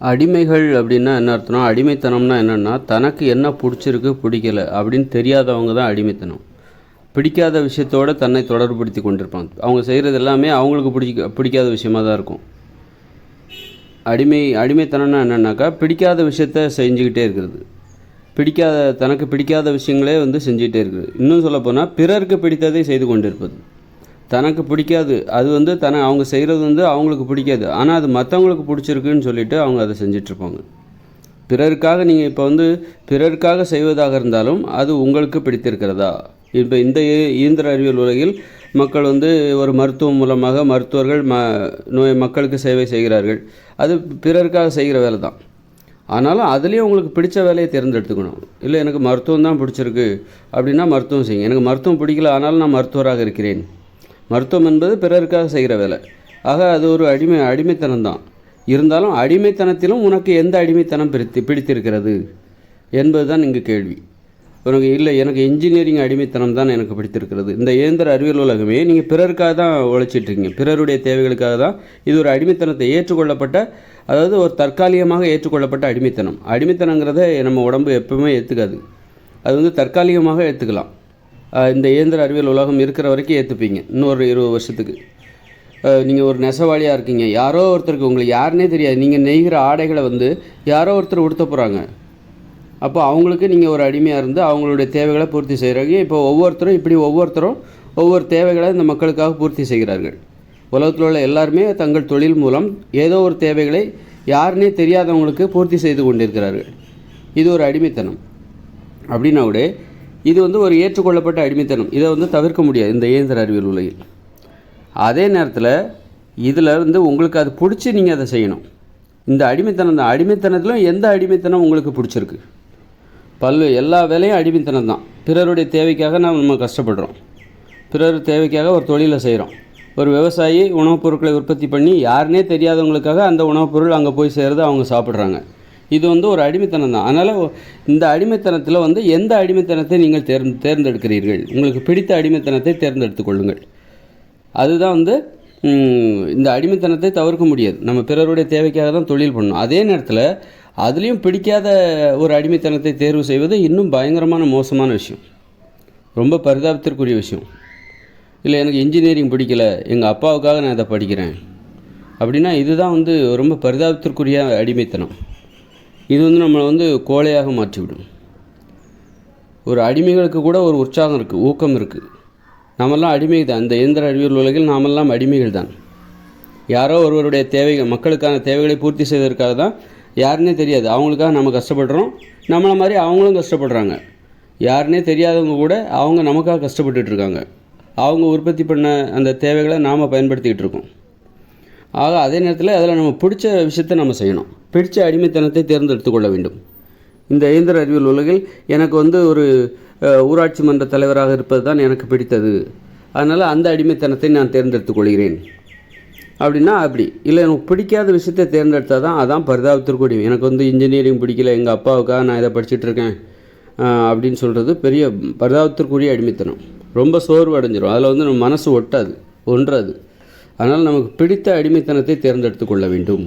அடிமைகள் அப்படின்னா என்ன அர்த்தம்னா அடிமைத்தனம்னா என்னென்னா தனக்கு என்ன பிடிச்சிருக்கு பிடிக்கல அப்படின்னு தெரியாதவங்க தான் அடிமைத்தனம். பிடிக்காத விஷயத்தோட தன்னை தொடர்புபடுத்தி கொண்டிருப்பாங்க. அவங்க செய்கிறது எல்லாமே அவங்களுக்கு பிடிக்க பிடிக்காத விஷயமாக தான் இருக்கும். அடிமை அடிமைத்தனம்னா என்னென்னாக்கா பிடிக்காத விஷயத்த செஞ்சுக்கிட்டே இருக்கிறது. பிடிக்காத தனக்கு பிடிக்காத விஷயங்களே வந்து செஞ்சுக்கிட்டே இருக்குது. இன்னும் சொல்லப்போனால் பிறருக்கு பிடித்ததை செய்து கொண்டிருப்பது. தனக்கு பிடிக்காது. அது வந்து தன அவங்க செய்கிறது வந்து அவங்களுக்கு பிடிக்காது. ஆனால் அது மற்றவங்களுக்கு பிடிச்சிருக்குன்னு சொல்லிட்டு அவங்க அதை செஞ்சிட்ருப்பாங்க. பிறருக்காக நீங்கள் இப்போ வந்து பிறருக்காக செய்வதாக இருந்தாலும் அது உங்களுக்கு பிடித்திருக்கிறதா? இப்போ இந்த இ- இயந்திர அறிவியல் உலகில் மக்கள் வந்து ஒரு மருத்துவம் மூலமாக மருத்துவர்கள் ம நோய் மக்களுக்கு சேவை செய்கிறார்கள். அது பிறருக்காக செய்கிற வேலை தான். ஆனாலும் அதுலேயும் உங்களுக்கு பிடிச்ச வேலையை தேர்ந்தெடுத்துக்கணும். இல்லை எனக்கு மருத்துவம் தான் பிடிச்சிருக்கு. அப்படின்னா மருத்துவம் செய்யுங்க. எனக்கு மருத்துவம் பிடிக்கல ஆனாலும் நான் மருத்துவராக இருக்கிறேன். மருத்துவம் என்பது பிறருக்காக செய்கிற வேலை. ஆக அது ஒரு அடிமை அடிமைத்தனம் தான் இருந்தாலும் அடிமைத்தனத்திலும் உனக்கு எந்த அடிமைத்தனம் பிடித்து பிடித்திருக்கிறது என்பது தான் இங்கு கேள்வி. உனக்கு இல்லை எனக்கு இன்ஜினியரிங் அடிமைத்தனம் தான் எனக்கு பிடித்திருக்கிறது. இந்த இயந்திர அறிவியல் உலகமே நீங்கள் பிறருக்காக தான் உழைச்சிட்ருக்கீங்க. பிறருடைய தேவைகளுக்காக தான் இது ஒரு அடிமைத்தனத்தை ஏற்றுக்கொள்ளப்பட்ட அதாவது ஒரு தற்காலிகமாக ஏற்றுக்கொள்ளப்பட்ட அடிமைத்தனம். அடிமைத்தனங்கிறத நம்ம உடம்பு எப்பவுமே ஏற்றுக்காது அது வந்து தற்காலிகமாக ஏற்றுக்கலாம் இந்த இயந்திர அறிவியல் உலகம் இருக்கிற வரைக்கும் ஏற்றுப்பீங்க இன்னொரு இருபது வருஷத்துக்கு. நீங்கள் ஒரு நெசவாளியாக இருக்கீங்க. யாரோ ஒருத்தருக்கு உங்களுக்கு யாருன்னே தெரியாது. நீங்கள் நெய்கிற ஆடைகளை வந்து யாரோ ஒருத்தர் உடுத்த போகிறாங்க அப்போ அவங்களுக்கு நீங்கள் ஒரு அடிமையாக இருந்து அவங்களுடைய தேவைகளை பூர்த்தி செய்கிறாங்க இப்போ ஒவ்வொருத்தரும் இப்படி ஒவ்வொருத்தரும் ஒவ்வொரு தேவைகளை இந்த மக்களுக்காக பூர்த்தி செய்கிறார்கள். உலகத்தில் உள்ள எல்லாருமே தங்கள் தொழில் மூலம் ஏதோ ஒரு தேவைகளை யாருன்னே தெரியாதவங்களுக்கு பூர்த்தி செய்து கொண்டிருக்கிறார்கள். இது ஒரு அடிமைத்தனம். அப்படின்னா கூட இது வந்து ஒரு ஏற்றுக்கொள்ளப்பட்ட அடிமைத்தனம். இதை வந்து தவிர்க்க முடியாது இந்த இயந்திர அறிவியல் உலகில். அதே நேரத்தில் இதில் இருந்து உங்களுக்கு அது பிடிச்சி நீங்கள் அதை செய்யணும். இந்த அடிமைத்தனம் தான். அடிமைத்தனத்திலும் எந்த அடிமைத்தனம் உங்களுக்கு பிடிச்சிருக்கு? பல்லு எல்லா வேலையும் அடிமைத்தனம் தான். பிறருடைய தேவைக்காக நாம் நம்ம கஷ்டப்படுறோம். பிறர் தேவைக்காக ஒரு தொழிலை செய்கிறோம் ஒரு விவசாயி உணவுப் பொருட்களை உற்பத்தி பண்ணி யாருனே தெரியாதவங்களுக்காக அந்த உணவுப் பொருள் அங்கே போய் சேர்ந்து அவங்க சாப்பிட்றாங்க. இது வந்து ஒரு அடிமைத்தனம் தான். அதனால் இந்த அடிமைத்தனத்தில் வந்து எந்த அடிமைத்தனத்தை நீங்கள் தேர் தேர்ந்தெடுக்கிறீர்கள்? உங்களுக்கு பிடித்த அடிமைத்தனத்தை தேர்ந்தெடுத்து கொள்ளுங்கள். அதுதான் வந்து இந்த அடிமைத்தனத்தை தவிர்க்க முடியாது. நம்ம பிறருடைய தேவைக்காக தான் தொழில் பண்ணணும். அதே நேரத்தில் அதுலேயும் பிடிக்காத ஒரு அடிமைத்தனத்தை தேர்வு செய்வது இன்னும் பயங்கரமான மோசமான விஷயம். ரொம்ப பரிதாபத்திற்குரிய விஷயம். இல்லை எனக்கு இன்ஜினியரிங் பிடிக்கல. எங்கள் அப்பாவுக்காக நான் இதை படிக்கிறேன். அப்படின்னா இதுதான் வந்து ரொம்ப பரிதாபத்திற்குரிய அடிமைத்தனம். இது வந்து நம்மளை வந்து கோழையாக மாற்றிவிடும். ஒரு அடிமைகளுக்கு கூட ஒரு உற்சாகம் இருக்குது ஊக்கம் இருக்குது நாமெல்லாம் அடிமை தான். இந்த இயந்திர அறிவியல் உலகில் நாமெல்லாம் அடிமைகள் தான். யாரோ ஒருவருடைய தேவைகள் மக்களுக்கான தேவைகளை பூர்த்தி செய்வதற்காக தான் யாருன்னே தெரியாது. அவங்களுக்காக நம்ம கஷ்டப்படுறோம். நம்மளை மாதிரி அவங்களும் கஷ்டப்படுறாங்க. யாருன்னே தெரியாதவங்க கூட அவங்க நமக்காக கஷ்டப்பட்டுட்ருக்காங்க அவங்க உற்பத்தி பண்ண அந்த தேவைகளை நாம் பயன்படுத்திக்கிட்டு இருக்கோம். ஆக அதே நேரத்தில் அதில் நம்ம பிடிச்ச விஷயத்தை நம்ம செய்யணும். பிடிச்ச அடிமைத்தனத்தை தேர்ந்தெடுத்து கொள்ள வேண்டும். இந்த இயந்திர அறிவியல் உலகில் எனக்கு வந்து ஒரு ஊராட்சி மன்ற தலைவராக இருப்பது தான் எனக்கு பிடித்தது. அதனால் அந்த அடிமைத்தனத்தை நான் தேர்ந்தெடுத்து கொள்கிறேன். அப்படின்னா அப்படி. இல்லை எனக்கு பிடிக்காத விஷயத்தை தேர்ந்தெடுத்தால் தான் அதான் பரிதாபத்திற்குரிய எனக்கு வந்து இன்ஜினியரிங் பிடிக்கல எங்கள் அப்பாவுக்காக நான் இதை படிச்சுட்டு இருக்கேன் அப்படின்னு சொல்கிறது பெரிய பரிதாபத்திற்குரிய அடிமைத்தனம். ரொம்ப சோர்வு அடைஞ்சிரும் அதில் வந்து நம்ம மனசு ஒட்டாது ஒன்றாது. அதனால் நமக்கு பிடித்த அடிமைத்தனத்தை தேர்ந்தெடுத்து கொள்ள வேண்டும்.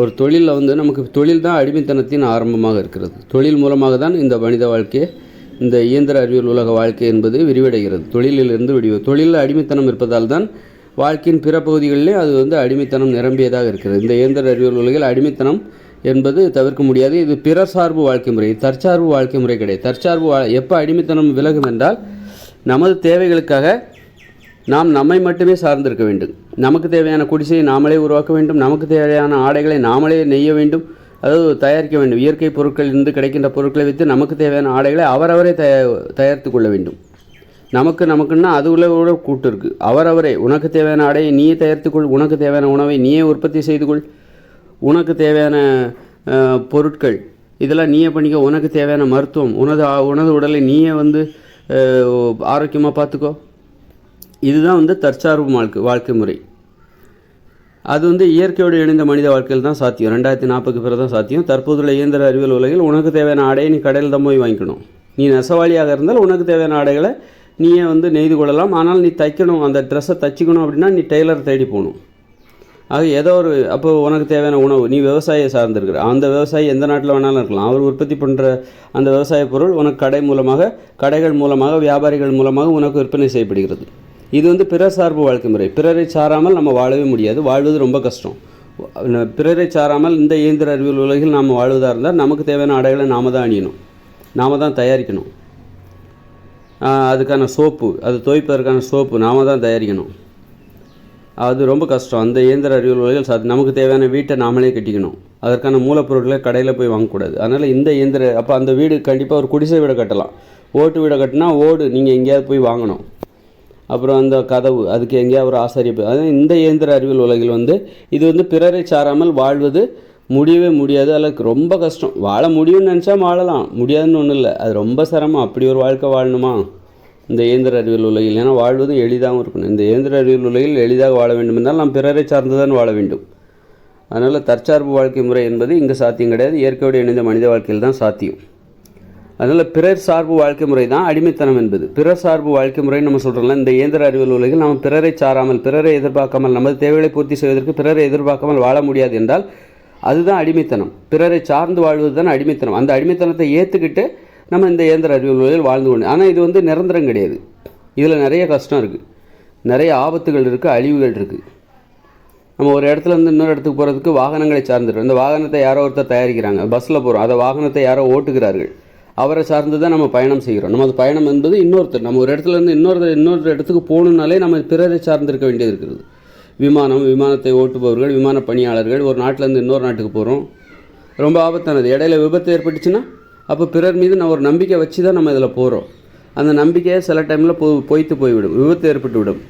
ஒரு தொழிலில் வந்து நமக்கு தொழில் தான் அடிமைத்தனத்தின் ஆரம்பமாக இருக்கிறது. தொழில் மூலமாக தான் இந்த மனித வாழ்க்கை இந்த இயந்திர அறிவியல் உலக வாழ்க்கை என்பது விரிவடைகிறது. தொழிலிலிருந்து விடிவு தொழிலில் அடிமைத்தனம் இருப்பதால் தான் வாழ்க்கையின் பிற பகுதிகளிலே அது வந்து அடிமைத்தனம் நிரம்பியதாக இருக்கிறது. இந்த இயந்திர அறிவியல் உலகில் அடிமைத்தனம் என்பது தவிர்க்க முடியாது. இது பிற சார்பு வாழ்க்கை முறை தற்சார்பு வாழ்க்கை முறை கிடையாது. தற்சார்பு வா எப்போ அடிமைத்தனம் விலகும் என்றால் நமது தேவைகளுக்காக நாம் நம்மை மட்டுமே சார்ந்திருக்க வேண்டும். நமக்கு தேவையான குடிசையை நாமளே உருவாக்க வேண்டும். நமக்கு தேவையான ஆடைகளை நாமளே நெய்ய வேண்டும். அதாவது தயாரிக்க வேண்டும். இயற்கை பொருட்களில் இருந்து கிடைக்கின்ற பொருட்களை வைத்து நமக்கு தேவையான ஆடைகளை அவரவரே தயா தயாரித்து கொள்ள வேண்டும். நமக்கு நமக்குன்னா அது உள்ள கூட கூட்டு இருக்குது அவரவரே உனக்கு தேவையான ஆடையை நீயே தயாரித்துக்கொள் உனக்கு தேவையான உணவை நீயே உற்பத்தி செய்து கொள். உனக்கு தேவையான பொருட்கள் இதெல்லாம் நீயே பண்ணிக்க. உனக்கு தேவையான மருத்துவம் உனது உனது உடலை நீயே வந்து ஆரோக்கியமாக பார்த்துக்கோ. இதுதான் வந்து தற்சார்பு வாழ்க்கை வாழ்க்கை முறை. அது வந்து இயற்கையோடு இணைந்த மனித வாழ்க்கையில் தான் சாத்தியம். ரெண்டாயிரத்தி நாற்பதுக்கு பிறகு தான் சாத்தியம். தற்போதுள்ள இயந்திர அறிவியல் உலகில் உனக்கு தேவையான ஆடையை நீ கடையில் தான் போய் வாங்கிக்கணும். நீ நெசவாளியாக இருந்தால் உனக்கு தேவையான ஆடைகளை நீயே வந்து நெய்து கொள்ளலாம். ஆனால் நீ தைக்கணும் அந்த ட்ரெஸ்ஸை தைச்சிக்கணும் அப்படின்னா நீ டெய்லர் தேடி போகணும். ஆக ஏதோ ஒரு அப்போ உனக்கு தேவையான உணவு நீ விவசாயியை சார்ந்திருக்கிற அந்த விவசாயி எந்த நாட்டில் வேணாலும் இருக்கலாம். அவர் உற்பத்தி பண்ணுற அந்த விவசாய பொருள் உனக்கு கடை மூலமாக கடைகள் மூலமாக வியாபாரிகள் மூலமாக உனக்கு விற்பனை செய்யப்படுகிறது. இது வந்து பிற சார்பு வாழ்க்கை முறை. பிறரை சாராமல் நம்ம வாழவே முடியாது. வாழ்வது ரொம்ப கஷ்டம். பிறரை சாராமல் இந்த இயந்திர அறிவியல் உலகில் நாம் வாழ்வதாக இருந்தால் நமக்கு தேவையான ஆடைகளை நாம தான் அணியணும். நாம தான் தயாரிக்கணும். அதுக்கான சோப்பு அது துவைப்பதற்கான சோப்பு நாம தான் தயாரிக்கணும். அது ரொம்ப கஷ்டம். அந்த இயந்திர அறிவியல் உலகில் சாத் நமக்கு தேவையான வீட்டை நாமளே கட்டிக்கணும். அதற்கான மூலப்பொருட்களை கடையில் போய் வாங்கக்கூடாது. அதனால் இந்த இயந்திர அப்போ அந்த வீடு கண்டிப்பாக ஒரு குடிசை வீடை கட்டலாம். ஓட்டு வீடை கட்டினா ஓடு நீங்கள் எங்கேயாவது போய் வாங்கணும். அப்புறம் அந்த கதவு அதுக்கு எங்கேயாவது ஒரு ஆசாரிய அதாவது இந்த இயந்திர அறிவியல் உலகில் வந்து இது வந்து பிறரை சாராமல் வாழ்வது முடியவே முடியாது. அளவுக்கு ரொம்ப கஷ்டம். வாழ முடியும்னு நினச்சா வாழலாம். முடியாதுன்னு ஒன்றும் இல்லை. அது ரொம்ப சிரமம். அப்படி ஒரு வாழ்க்கை வாழணுமா? இந்த இயந்திர அறிவியல் உலகில். ஏன்னா வாழ்வதும் எளிதாகவும் இருக்கணும். இந்த இயந்திர அறிவியல் உலகில் எளிதாக வாழ வேண்டும் என்றால் நாம் பிறரை சார்ந்துதான் வாழ வேண்டும். அதனால் தற்சார்பு வாழ்க்கை முறை என்பது இங்கே சாத்தியம் கிடையாது. இயற்கையோடு இணைந்த மனித வாழ்க்கையில் தான் சாத்தியம். அதனால் பிறர் சார்பு வாழ்க்கை முறை தான் அடிமைத்தனம் என்பது. பிறர் சார்பு வாழ்க்கை முறை நம்ம சொல்கிறோம்ல இந்த இயந்திர அறிவியல் உலகில் நாம் பிறரை சாராமல் பிறரை எதிர்பார்க்காமல் நமது தேவைகளை பூர்த்தி செய்வதற்கு பிறரை எதிர்பார்க்காமல் வாழ முடியாது என்றால் அதுதான் அடிமைத்தனம். பிறரை சார்ந்து வாழ்வது தான் அடிமைத்தனம். அந்த அடிமைத்தனத்தை ஏற்றுக்கிட்டு நம்ம இந்த இயந்திர அறிவியல் உலகில் வாழ்ந்து கொண்டு ஆனால் இது வந்து நிரந்தரம் கிடையாது. இதில் நிறைய கஷ்டம் இருக்குது நிறைய ஆபத்துகள் இருக்குது அழிவுகள் இருக்குது நம்ம ஒரு இடத்துல இருந்து இன்னொரு இடத்துக்கு போகிறதுக்கு வாகனங்களை சார்ந்துடும் இந்த வாகனத்தை யாரோ ஒருத்தர் தயாரிக்கிறாங்க. பஸ்ஸில் போகிறோம் அதை வாகனத்தை யாரோ ஓட்டுகிறார்கள். அவரை சார்ந்து தான் நம்ம பயணம் செய்கிறோம். நமது பயணம் என்பது இன்னொருத்தர் நம்ம ஒரு இடத்துல இருந்து இன்னொரு இன்னொரு இடத்துக்கு போகணுன்னாலே நம்ம பிறரை சார்ந்திருக்க வேண்டியது இருக்கிறது. விமானம் விமானத்தை ஓட்டுபவர்கள் விமான பணியாளர்கள் ஒரு நாட்டிலேருந்து இன்னொரு நாட்டுக்கு போகிறோம் ரொம்ப ஆபத்தானது. இடையில விபத்து ஏற்பட்டுச்சுன்னா அப்போ பிறர் மீது நான் ஒரு நம்பிக்கை வச்சு தான் நம்ம இதில் போகிறோம் அந்த நம்பிக்கையை சில டைமில் போ பொய்த்து போய்விடும். விபத்து ஏற்பட்டு விடும்.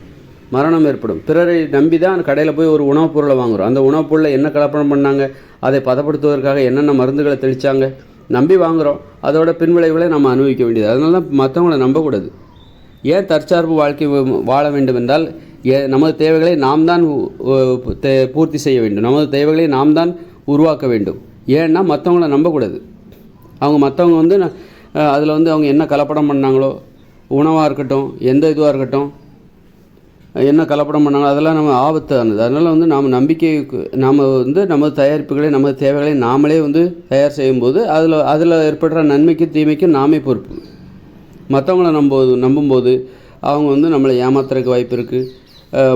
மரணம் ஏற்படும். பிறரை நம்பி தான் கடையில் போய் ஒரு உணவுப் பொருளை வாங்குறோம். அந்த உணவுப் பொருளை என்ன கலப்படம் பண்ணாங்க? அதை பதப்படுத்துவதற்காக என்னென்ன மருந்துகளை தெளித்தாங்க நம்பி வாங்குகிறோம் அதோட பின்விளைவுகளை நம்ம அனுபவிக்க வேண்டியது. அதனால தான் மற்றவங்களை நம்பக்கூடாது. ஏன் தற்சார்பு வாழ்க்கை வாழ வேண்டும் என்றால் ஏ நமது தேவைகளை நாம் தான் பூர்த்தி செய்ய வேண்டும். நமது தேவைகளை நாம் தான் உருவாக்க வேண்டும். ஏன்னா மற்றவங்கள நம்பக்கூடாது. அவங்க மற்றவங்க வந்து அதில் வந்து அவங்க என்ன கலப்படம் பண்ணாங்களோ உணவாக இருக்கட்டும் எந்த இதுவாக இருக்கட்டும் என்ன கலப்படம் பண்ணாங்களோ அதெல்லாம் நம்ம ஆபத்தானது அதனால் வந்து நாம் நம்பிக்கைக்கு நாம் வந்து நமது தயாரிப்புகளை நமது தேவைகளை நாமளே வந்து தயார் செய்யும்போது அதில் அதில் ஏற்படுற நன்மைக்கும் தீமைக்கும் நாமே பொறுப்பு. மற்றவங்கள நம்போது நம்பும்போது அவங்க வந்து நம்மளை ஏமாத்துறதுக்கு வாய்ப்பு இருக்குது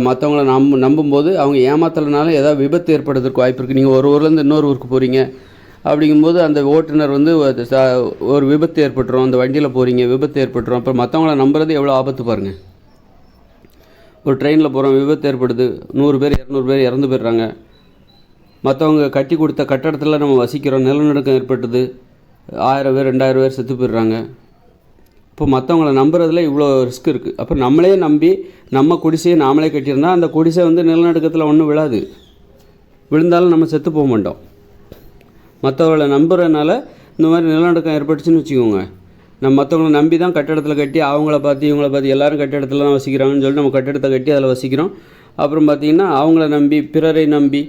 மற்றவங்கள நம்ப நம்பும்போது அவங்க ஏமாத்தலைனால ஏதாவது விபத்து ஏற்படுறதுக்கு வாய்ப்பு இருக்குது நீங்கள் ஒரு ஊர்லேருந்து இன்னொரு ஊருக்கு போகிறீங்க அப்படிங்கும்போது அந்த ஓட்டுநர் வந்து ஒரு ஒரு விபத்து ஏற்பட்டுரும். அந்த வண்டியில் போகிறீங்க விபத்து ஏற்பட்டுரும். அப்புறம் மற்றவங்கள நம்புறது எவ்வளோ ஆபத்து பாருங்கள் ஒரு ட்ரெயினில் போகிறோம் விபத்து ஏற்படுது. நூறு பேர் இரநூறு பேர் இறந்து போயிடுறாங்க. மற்றவங்க கட்டி கொடுத்த கட்டடத்தில் நம்ம வசிக்கிறோம். நிலநடுக்கம் ஏற்பட்டது. ஆயிரம் பேர் ரெண்டாயிரம் பேர் செத்து போயிடுறாங்க. இப்போ மற்றவங்கள நம்புறதுல இவ்வளோ ரிஸ்க் இருக்குது அப்போ நம்மளே நம்பி நம்ம குடிசையை நாமளே கட்டியிருந்தா அந்த குடிசை வந்து நிலநடுக்கத்தில் ஒன்றும் விழாது. விழுந்தாலும் நம்ம செத்து போக மாட்டோம். மற்றவர்களை நம்புறதுனால இந்த மாதிரி நிலநடுக்கம் ஏற்பட்டுச்சுன்னு வச்சுக்கோங்க. நம்ம மற்றவங்களை நம்பி தான் கட்டடத்தில் கட்டி அவங்கள பார்த்து இவங்கள பார்த்து எல்லாரும் கட்டடத்தில் தான் வசிக்கிறாங்கன்னு சொல்லிட்டு நம்ம கட்டடத்தை கட்டி அதில் வசிக்கிறோம். அப்புறம் பார்த்திங்கன்னா அவங்கள நம்பி பிறரை நம்பி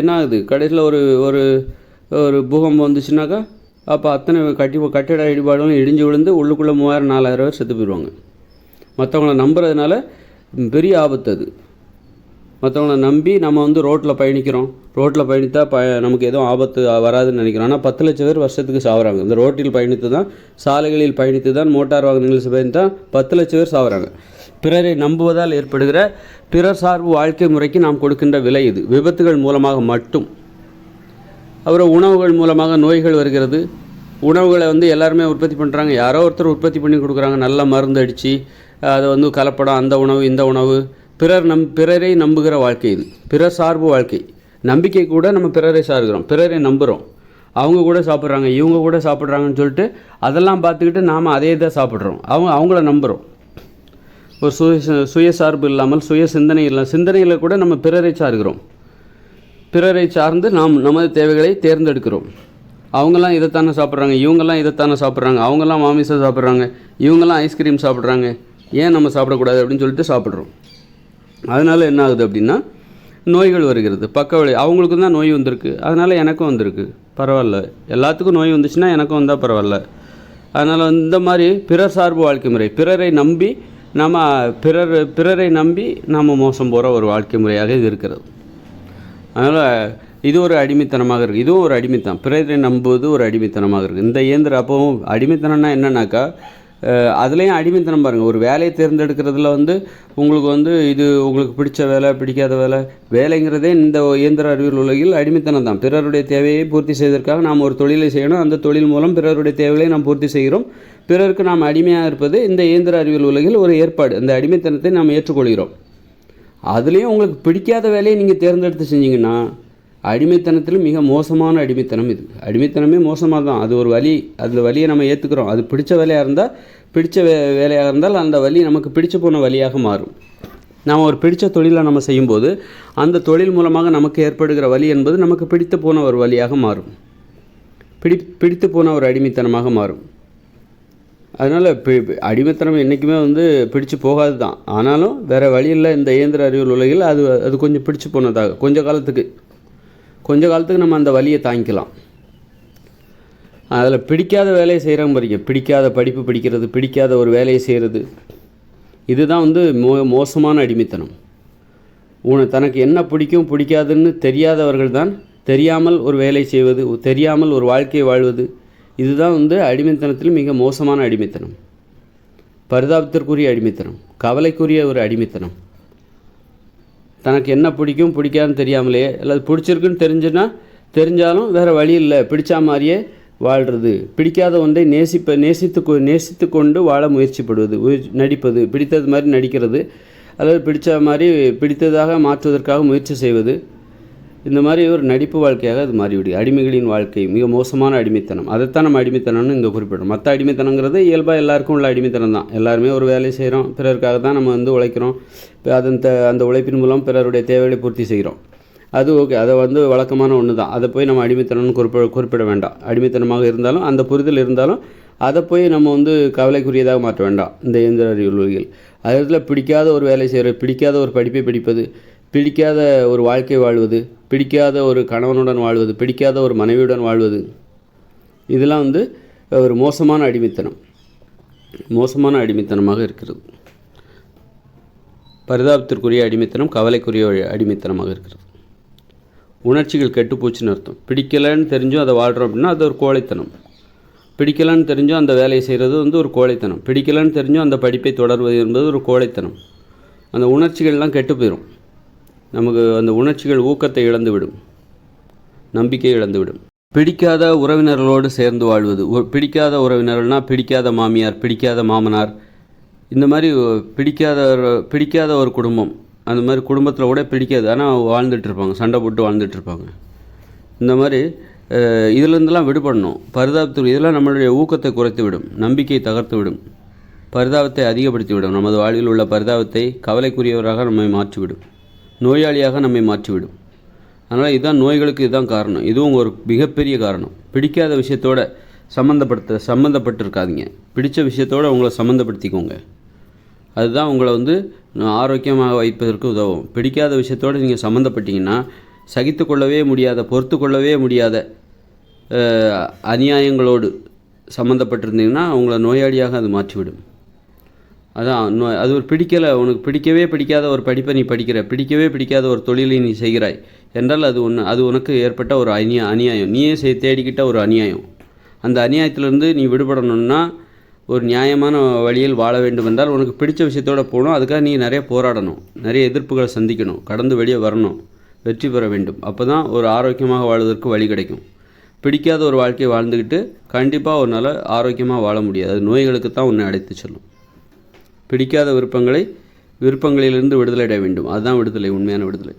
என்ன ஆகுது? கடைசியில் ஒரு ஒரு ஒரு பூகம்பம் வந்துச்சுனாக்கா அப்போ அத்தனை கட்டி கட்டிட இடிபாடும் இடிஞ்சு விழுந்து உள்ளுக்குள்ளே மூவாயிரம் நாலாயிரம் பேர் செத்து போயிடுவாங்க மற்றவங்கள நம்புறதுனால பெரிய ஆபத்து அது. மற்றவங்கள நம்பி நம்ம வந்து ரோட்டில் பயணிக்கிறோம். ரோட்டில் பயணித்தா ப நமக்கு எதுவும் ஆபத்து வராதுன்னு நினைக்கிறோம். ஆனால் பத்து லட்சம் பேர் வருஷத்துக்கு சாவறாங்க. இந்த ரோட்டில் பயணித்து தான் சாலைகளில் பயணித்து தான் மோட்டார் வாகனங்களில் பயணித்து தான் பத்து லட்சம் பேர் சாவறாங்க. பிறரை நம்புவதால் ஏற்படுகிற பிறர் சார்பு வாழ்க்கை முறைக்கு நாம் கொடுக்கின்ற விலை இது. விபத்துகள் மூலமாக மட்டும். அப்புறம் உணவுகள் மூலமாக நோய்கள் வருகிறது. உணவுகளை வந்து எல்லாருமே உற்பத்தி பண்ணுறாங்க யாரோ ஒருத்தர் உற்பத்தி பண்ணி கொடுக்குறாங்க. நல்ல மருந்து அடித்து அதை வந்து கலப்படம் அந்த உணவு இந்த உணவு பிறர் நம் பிறரை நம்புகிற வாழ்க்கை இது. பிறர் சார்பு வாழ்க்கை. நம்பிக்கை கூட நம்ம பிறரை சார்கிறோம். பிறரை நம்புகிறோம் அவங்க கூட சாப்பிட்றாங்க இவங்க கூட சாப்பிட்றாங்கன்னு சொல்லிட்டு அதெல்லாம் பார்த்துக்கிட்டு நாம் அதே தான் சாப்பிட்றோம். அவங்க அவங்கள நம்புகிறோம் ஒரு சுய சுயசார்பு இல்லாமல் சுய சிந்தனை இல்லை சிந்தனையில் கூட நம்ம பிறரை சார்கிறோம். பிறரை சார்ந்து நாம் நமது தேவைகளை தேர்ந்தெடுக்கிறோம். அவங்கெல்லாம் இதைத்தானே சாப்பிட்றாங்க இவங்கெல்லாம் இதைத்தானே சாப்பிட்றாங்க அவங்கெல்லாம் மாமிசம் சாப்பிட்றாங்க இவங்கெல்லாம் ஐஸ்கிரீம் சாப்பிட்றாங்க. ஏன் நம்ம சாப்பிடக்கூடாது அப்படின்னு சொல்லிட்டு சாப்பிட்றோம். அதனால் என்ன ஆகுது அப்படின்னா நோய்கள் வருகிறது. பக்க விளை அவங்களுக்கு தான் நோய் வந்திருக்கு. அதனால் எனக்கும் வந்திருக்கு. பரவாயில்ல. எல்லாத்துக்கும் நோய் வந்துச்சுன்னா எனக்கும் வந்தால் பரவாயில்ல. அதனால் இந்த மாதிரி பிறர் சார்பு வாழ்க்கை முறை பிறரை நம்பி நம்ம பிறர் பிறரை நம்பி நம்ம மோசம் போகிற ஒரு வாழ்க்கை முறையாக இது இருக்கிறது. அதனால் இது ஒரு அடிமைத்தனமாக இருக்குது இதுவும் ஒரு அடிமைத்தனம் பிறரை நம்புவது ஒரு அடிமைத்தனமாக இருக்குது இந்த இயந்திரம் அப்போவும் அடிமைத்தனம்னா என்னன்னாக்கா அதுலேயும் அடிமைத்தனம் பாருங்கள் ஒரு வேலையை தேர்ந்தெடுக்கிறதுல வந்து உங்களுக்கு வந்து இது உங்களுக்கு பிடிச்ச வேலை பிடிக்காத வேலை வேலைங்கிறதே இந்த இயந்திர அறிவியல் உலகில் அடிமைத்தனம் தான். பிறருடைய தேவையை பூர்த்தி செய்வதற்காக நாம் ஒரு தொழிலை செய்யணும். அந்த தொழில் மூலம் பிறருடைய தேவைகளை நாம் பூர்த்தி செய்கிறோம். பிறருக்கு நாம் அடிமையாக இருப்பது இந்த இயந்திர அறிவியல் உலகில் ஒரு ஏற்பாடு. இந்த அடிமைத்தனத்தை நாம் ஏற்றுக்கொள்கிறோம். அதுலேயும் உங்களுக்கு பிடிக்காத வேலையை நீங்கள் தேர்ந்தெடுத்து செஞ்சீங்கன்னா அடிமைத்தனத்தில் மிக மோசமான அடிமைத்தனம் இது. அடிமைத்தனமே மோசமாக தான் அது ஒரு வலி அந்த வழியை நம்ம ஏற்றுக்கிறோம் அது பிடிச்ச வேலையாக இருந்தால் பிடிச்ச வே வேலையாக இருந்தால் அந்த வழி நமக்கு பிடிச்சு போன வழியாக மாறும். நாம் ஒரு பிடித்த தொழிலை நம்ம செய்யும்போது அந்த தொழில் மூலமாக நமக்கு ஏற்படுகிற வழி என்பது நமக்கு பிடித்து போன ஒரு வழியாக மாறும். பிடி பிடித்து போன ஒரு அடிமைத்தனமாக மாறும். அதனால் பி அடிமைத்தனம் என்றைக்குமே வந்து பிடிச்சு போகாது தான் ஆனாலும் வேறு வழியில் இந்த இயந்திர அறிவியல் உலகில் அது அது கொஞ்சம் பிடிச்சு போனதாக கொஞ்ச காலத்துக்கு. கொஞ்ச காலத்துக்கு நம்ம அந்த வலியை தாங்கிக்கலாம். அதில் பிடிக்காத வேலையை செய்கிறவங்க பாருங்க. பிடிக்காத படிப்பு படிக்கிறது பிடிக்காத ஒரு வேலையை செய்கிறது. இதுதான் வந்து மோ மோசமான அடிமைத்தனம். உன தனக்கு என்ன பிடிக்கும் பிடிக்காதுன்னு தெரியாதவர்கள் தான் தெரியாமல் ஒரு வேலை செய்வது தெரியாமல் ஒரு வாழ்க்கையை வாழ்வது. இதுதான் வந்து அடிமைத்தனத்தில் மிக மோசமான அடிமைத்தனம். பரிதாபத்திற்குரிய அடிமைத்தனம். கவலைக்குரிய ஒரு அடிமைத்தனம். தனக்கு என்ன பிடிக்கும் பிடிக்காதுன்னு தெரியாமலே அல்லது பிடிச்சிருக்குன்னு தெரிஞ்சுன்னா தெரிஞ்சாலும் வேறு வழி இல்லை. பிடிச்சா மாதிரியே வாழ்கிறது பிடிக்காத ஒன்றை நேசிப்ப நேசித்து கொ நேசித்து கொண்டு வாழ முயற்சிப்படுவது நடிப்பது பிடித்தது மாதிரி நடிக்கிறது அல்லது பிடித்த மாதிரி பிடித்ததாக மாற்றுவதற்காக முயற்சி செய்வது. இந்த மாதிரி ஒரு நடிப்பு வாழ்க்கையாக அது மாறிவிடுது அடிமைகளின் வாழ்க்கை மிக மோசமான அடிமைத்தனம். அதைத்தான் நம்ம அடிமைத்தனம்னு இங்கே குறிப்பிடுறோம். மற்ற அடிமைத்தனங்கிறது இயல்பாக எல்லாருக்கும் உள்ள அடிமைத்தனம் தான் எல்லாருமே ஒரு வேலையை செய்கிறோம் பிறருக்காக தான் நம்ம வந்து உழைக்கிறோம். அதன் த அந்த உழைப்பின் மூலம் பிறருடைய தேவைகளை பூர்த்தி செய்கிறோம். அது ஓகே. அதை வந்து வழக்கமான ஒன்று தான் அதை போய் நம்ம அடிமைத்தனம்னு குறிப்பிட குறிப்பிட வேண்டாம். அடிமைத்தனமாக இருந்தாலும் அந்த புரிதல் இருந்தாலும் அதை போய் நம்ம வந்து கவலைக்குரியதாக மாற்ற வேண்டாம். இந்த இயந்திர அறிவியல் உலகில். அதில் பிடிக்காத ஒரு வேலை செய்கிறது பிடிக்காத ஒரு படிப்பை படிப்பது பிடிக்காத ஒரு வாழ்க்கை வாழ்வது பிடிக்காத ஒரு கணவனுடன் வாழ்வது பிடிக்காத ஒரு மனைவியுடன் வாழ்வது இதெல்லாம் வந்து ஒரு மோசமான அடிமைத்தனம். மோசமான அடிமைத்தனமாக இருக்கிறது. பரிதாபத்திற்குரிய அடிமைத்தனம் கவலைக்குரிய அடிமைத்தனமாக இருக்கிறது. உணர்ச்சிகள் கெட்டுப்போச்சுன்னு அர்த்தம். பிடிக்கலைன்னு தெரிஞ்சும் அதை வாழ்கிறோம் அப்படின்னா அது ஒரு கோழைத்தனம். பிடிக்கலைன்னு தெரிஞ்சும் அந்த வேலையை செய்கிறது வந்து ஒரு கோழைத்தனம். பிடிக்கலைன்னு தெரிஞ்சும் அந்த படிப்பை தொடர்வது என்பது ஒரு கோழைத்தனம். அந்த உணர்ச்சிகள்லாம் கெட்டு போயிடும் நமக்கு அந்த உணர்ச்சிகள் ஊக்கத்தை இழந்துவிடும். நம்பிக்கை இழந்துவிடும். பிடிக்காத உறவினர்களோடு சேர்ந்து வாழ்வது. பிடிக்காத உறவினர்கள்னால் பிடிக்காத மாமியார் பிடிக்காத மாமனார் இந்த மாதிரி பிடிக்காத ஒரு- பிடிக்காத ஒரு குடும்பம். அந்த மாதிரி குடும்பத்தில் கூட பிடிக்காது. ஆனால் வாழ்ந்துட்டு இருப்பாங்க சண்டை போட்டு வாழ்ந்துட்டு இருப்பாங்க இந்த மாதிரி இதிலேருந்துலாம் விடுபடணும். பரிதாபத்து இதெல்லாம் நம்மளுடைய ஊக்கத்தை குறைத்து விடும் நம்பிக்கையை தகர்த்து விடும் பரிதாபத்தை அதிகப்படுத்தி விடும் நமது வாழ்வில் உள்ள பரிதாபத்தை கவலைக்குரியவராக நம்மை மாற்றிவிடும். நோயாளியாக நம்மை மாற்றிவிடும். அதனால் இதுதான் நோய்களுக்கு இதுதான் காரணம். இதுவும் ஒரு மிகப்பெரிய காரணம். பிடிக்காத விஷயத்தோட சம்மந்தப்படுத்த சம்மந்தப்பட்டிருக்காதீங்க பிடித்த விஷயத்தோடு உங்களை சம்மந்தப்படுத்திக்கோங்க அதுதான் உங்களை வந்து ஆரோக்கியமாக வைப்பதற்கு உதவும். பிடிக்காத விஷயத்தோடு நீங்கள் சம்மந்தப்பட்டீங்கன்னா சகித்து கொள்ளவே முடியாத பொறுத்து கொள்ளவே முடியாத அநியாயங்களோடு சம்மந்தப்பட்டிருந்தீங்கன்னா உங்களை நோயாளியாக அது மாற்றிவிடும். அதான் நோய் அது ஒரு பிடிக்கலை உனக்கு பிடிக்கவே பிடிக்காத ஒரு படிப்பை நீ படிக்கிற பிடிக்கவே பிடிக்காத ஒரு தொழிலை நீ செய்கிறாய் என்றால் அது ஒன்று அது உனக்கு ஏற்பட்ட ஒரு அநியா அநியாயம். நீயே செய் தேடிக்கிட்ட ஒரு அநியாயம். அந்த அநியாயத்திலேருந்து நீ விடுபடணும்னா ஒரு நியாயமான வழியில் வாழ வேண்டும் என்றால் உனக்கு பிடிச்ச விஷயத்தோட போகணும். அதுக்காக நீ நிறைய போராடணும். நிறைய எதிர்ப்புகளை சந்திக்கணும். கடந்து வெளியே வரணும். வெற்றி பெற வேண்டும். அப்போ தான் ஒரு ஆரோக்கியமாக வாழ்வதற்கு வழி கிடைக்கும். பிடிக்காத ஒரு வாழ்க்கையை வாழ்ந்துக்கிட்டு கண்டிப்பாக ஒரு நல்ல ஆரோக்கியமாக வாழ முடியாது. அது நோய்களுக்கு தான் உன்னை அடைத்து செல்லும். பிடிக்காத விருப்பங்களை விருப்பங்களிலிருந்து விடுதலை அடைய வேண்டும். அதுதான் விடுதலை உண்மையான விடுதலை.